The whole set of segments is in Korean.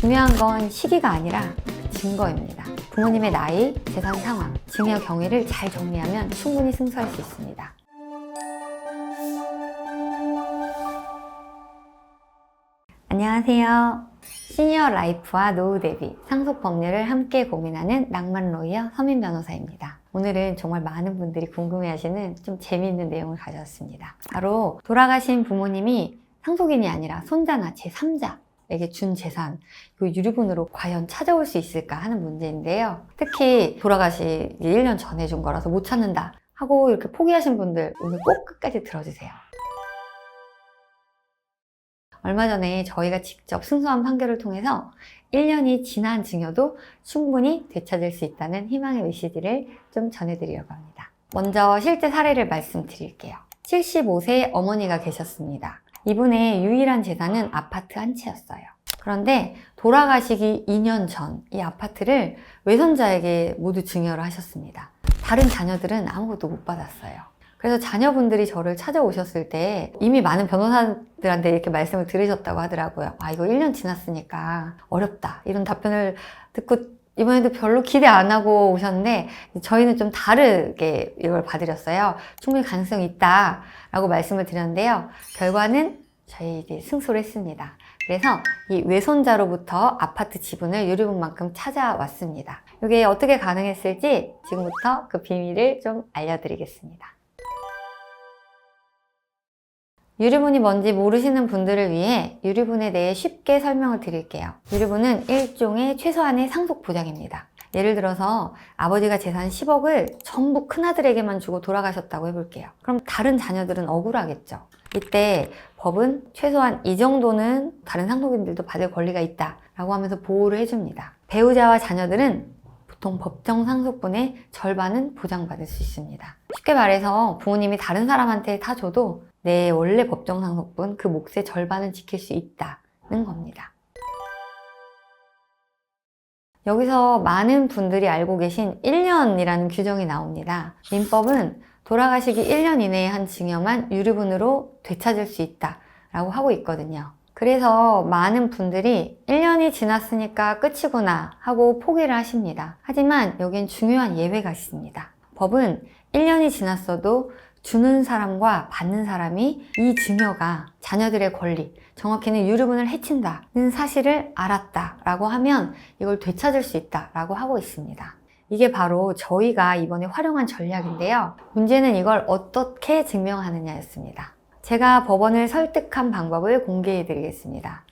중요한 건 시기가 아니라 증거입니다. 부모님의 나이, 재산 상황, 증여 경위를 잘 정리하면 충분히 승소할 수 있습니다. 안녕하세요. 시니어 라이프와 노후 대비, 상속 법률을 함께 고민하는 낭만 로이어 서민 변호사입니다. 오늘은 정말 많은 분들이 궁금해하시는 좀 재미있는 내용을 가져왔습니다. 바로 돌아가신 부모님이 상속인이 아니라 손자나 제3자 에게 준 재산, 그 유류분으로 과연 찾아올 수 있을까 하는 문제인데요. 특히 돌아가시 1년 전에 준 거라서 못 찾는다 하고 이렇게 포기하신 분들 오늘 꼭 끝까지 들어주세요. 얼마 전에 저희가 직접 승소한 판결을 통해서 1년이 지난 증여도 충분히 되찾을 수 있다는 희망의 메시지를 좀 전해드리려고 합니다. 먼저 실제 사례를 말씀드릴게요. 75세 어머니가 계셨습니다. 이분의 유일한 재산은 아파트 한 채였어요. 그런데 돌아가시기 2년 전 이 아파트를 외손자에게 모두 증여를 하셨습니다. 다른 자녀들은 아무것도 못 받았어요. 그래서 자녀분들이 저를 찾아오셨을 때 이미 많은 변호사들한테 이렇게 말씀을 들으셨다고 하더라고요. 아, 이거 1년 지났으니까 어렵다. 이런 답변을 듣고 이번에도 별로 기대 안 하고 오셨는데 저희는 좀 다르게 이걸 받으렸어요. 충분히 가능성이 있다라고 말씀을 드렸는데요. 결과는 저희 이제 승소를 했습니다. 그래서 이 외손자로부터 아파트 지분을 유류분만큼 찾아왔습니다. 이게 어떻게 가능했을지 지금부터 그 비밀을 좀 알려드리겠습니다. 유류분이 뭔지 모르시는 분들을 위해 유류분에 대해 쉽게 설명을 드릴게요. 유류분은 일종의 최소한의 상속 보장입니다. 예를 들어서 아버지가 재산 10억을 전부 큰아들에게만 주고 돌아가셨다고 해볼게요. 그럼 다른 자녀들은 억울하겠죠. 이때 법은 최소한 이 정도는 다른 상속인들도 받을 권리가 있다 라고 하면서 보호를 해줍니다. 배우자와 자녀들은 보통 법정 상속분의 절반은 보장받을 수 있습니다. 쉽게 말해서 부모님이 다른 사람한테 다 줘도 내 원래 법정 상속분 그 몫의 절반은 지킬 수 있다는 겁니다. 여기서 많은 분들이 알고 계신 1년이라는 규정이 나옵니다. 민법은 돌아가시기 1년 이내에 한 증여만 유류분으로 되찾을 수 있다라고 하고 있거든요. 그래서 많은 분들이 1년이 지났으니까 끝이구나 하고 포기를 하십니다. 하지만 여기엔 중요한 예외가 있습니다. 법은 1년이 지났어도 주는 사람과 받는 사람이 이 증여가 자녀들의 권리, 정확히는 유류분을 해친다는 사실을 알았다라고 하면 이걸 되찾을 수 있다라고 하고 있습니다. 이게 바로 저희가 이번에 활용한 전략인데요. 문제는 이걸 어떻게 증명하느냐였습니다. 제가 법원을 설득한 방법을 공개해 드리겠습니다.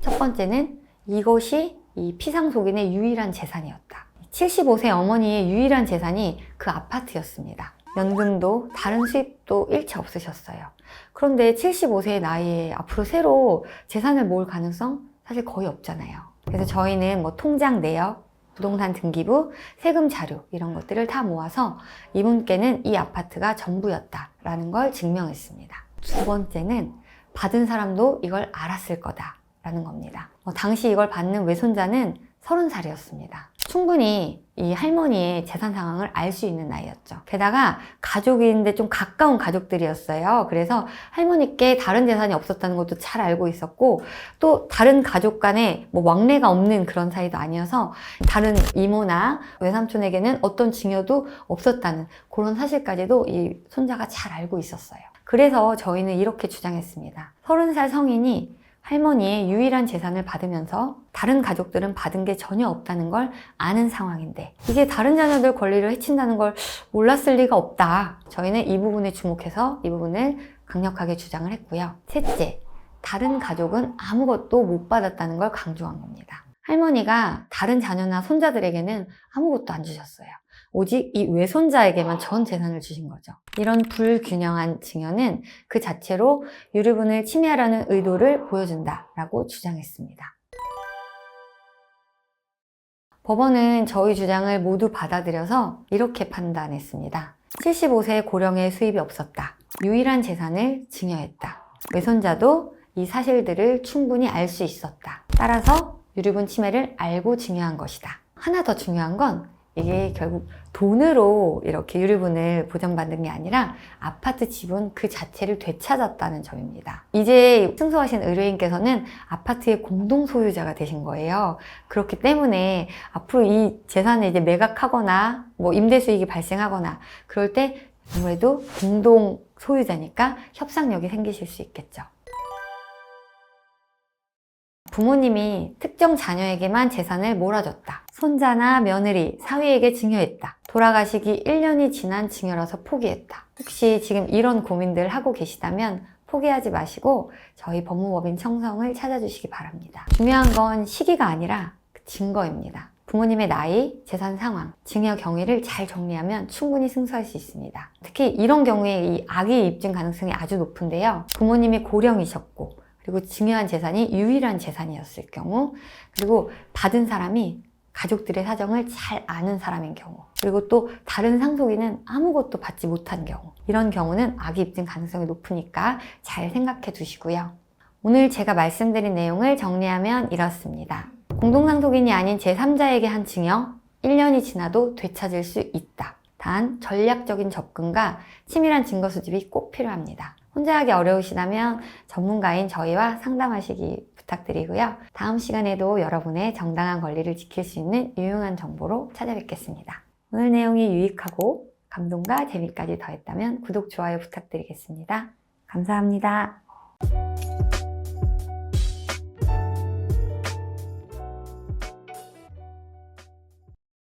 첫 번째는 이것이 이 피상속인의 유일한 재산이었다. 75세 어머니의 유일한 재산이 그 아파트였습니다. 연금도 다른 수입도 일체 없으셨어요. 그런데 75세의 나이에 앞으로 새로 재산을 모을 가능성 사실 거의 없잖아요. 그래서 저희는 뭐 통장 내역, 부동산 등기부, 세금 자료 이런 것들을 다 모아서 이분께는 이 아파트가 전부였다라는 걸 증명했습니다. 두 번째는 받은 사람도 이걸 알았을 거다라는 겁니다. 어, 당시 이걸 받는 외손자는 30살이었습니다. 충분히 이 할머니의 재산 상황을 알 수 있는 나이였죠. 게다가 가족인데 좀 가까운 가족들이었어요. 그래서 할머니께 다른 재산이 없었다는 것도 잘 알고 있었고 또 다른 가족 간에 뭐 왕래가 없는 그런 사이도 아니어서 다른 이모나 외삼촌에게는 어떤 증여도 없었다는 그런 사실까지도 이 손자가 잘 알고 있었어요. 그래서 저희는 이렇게 주장했습니다. 30살 성인이 할머니의 유일한 재산을 받으면서 다른 가족들은 받은 게 전혀 없다는 걸 아는 상황인데 이게 다른 자녀들 권리를 해친다는 걸 몰랐을 리가 없다. 저희는 이 부분에 주목해서 이 부분을 강력하게 주장을 했고요. 셋째, 다른 가족은 아무것도 못 받았다는 걸 강조한 겁니다. 할머니가 다른 자녀나 손자들에게는 아무것도 안 주셨어요. 오직 이 외손자에게만 전 재산을 주신 거죠. 이런 불균형한 증여는 그 자체로 유류분을 침해하려는 의도를 보여준다라고 주장했습니다. 법원은 저희 주장을 모두 받아들여서 이렇게 판단했습니다. 75세 고령의 수입이 없었다. 유일한 재산을 증여했다. 외손자도 이 사실들을 충분히 알 수 있었다. 따라서 유류분 침해를 알고 증여한 것이다. 하나 더 중요한 건 이게 결국 돈으로 이렇게 유류분을 보전받는 게 아니라 아파트 지분 그 자체를 되찾았다는 점입니다. 이제 승소하신 의뢰인께서는 아파트의 공동 소유자가 되신 거예요. 그렇기 때문에 앞으로 이 재산을 이제 매각하거나 뭐 임대 수익이 발생하거나 그럴 때 아무래도 공동 소유자니까 협상력이 생기실 수 있겠죠. 부모님이 특정 자녀에게만 재산을 몰아줬다. 손자나 며느리, 사위에게 증여했다. 돌아가시기 1년이 지난 증여라서 포기했다. 혹시 지금 이런 고민들 하고 계시다면 포기하지 마시고 저희 법무법인 청성을 찾아주시기 바랍니다. 중요한 건 시기가 아니라 그 증거입니다. 부모님의 나이, 재산 상황, 증여 경위를 잘 정리하면 충분히 승소할 수 있습니다. 특히 이런 경우에 이 악의 입증 가능성이 아주 높은데요. 부모님이 고령이셨고, 그리고 증여한 재산이 유일한 재산이었을 경우, 그리고 받은 사람이 가족들의 사정을 잘 아는 사람인 경우, 그리고 또 다른 상속인은 아무것도 받지 못한 경우, 이런 경우는 악의 입증 가능성이 높으니까 잘 생각해 두시고요. 오늘 제가 말씀드린 내용을 정리하면 이렇습니다. 공동상속인이 아닌 제3자에게 한 증여, 1년이 지나도 되찾을 수 있다. 단, 전략적인 접근과 치밀한 증거 수집이 꼭 필요합니다. 혼자 하기 어려우시다면 전문가인 저희와 상담하시기 부탁드리고요. 다음 시간에도 여러분의 정당한 권리를 지킬 수 있는 유용한 정보로 찾아뵙겠습니다. 오늘 내용이 유익하고 감동과 재미까지 더했다면 구독, 좋아요 부탁드리겠습니다. 감사합니다.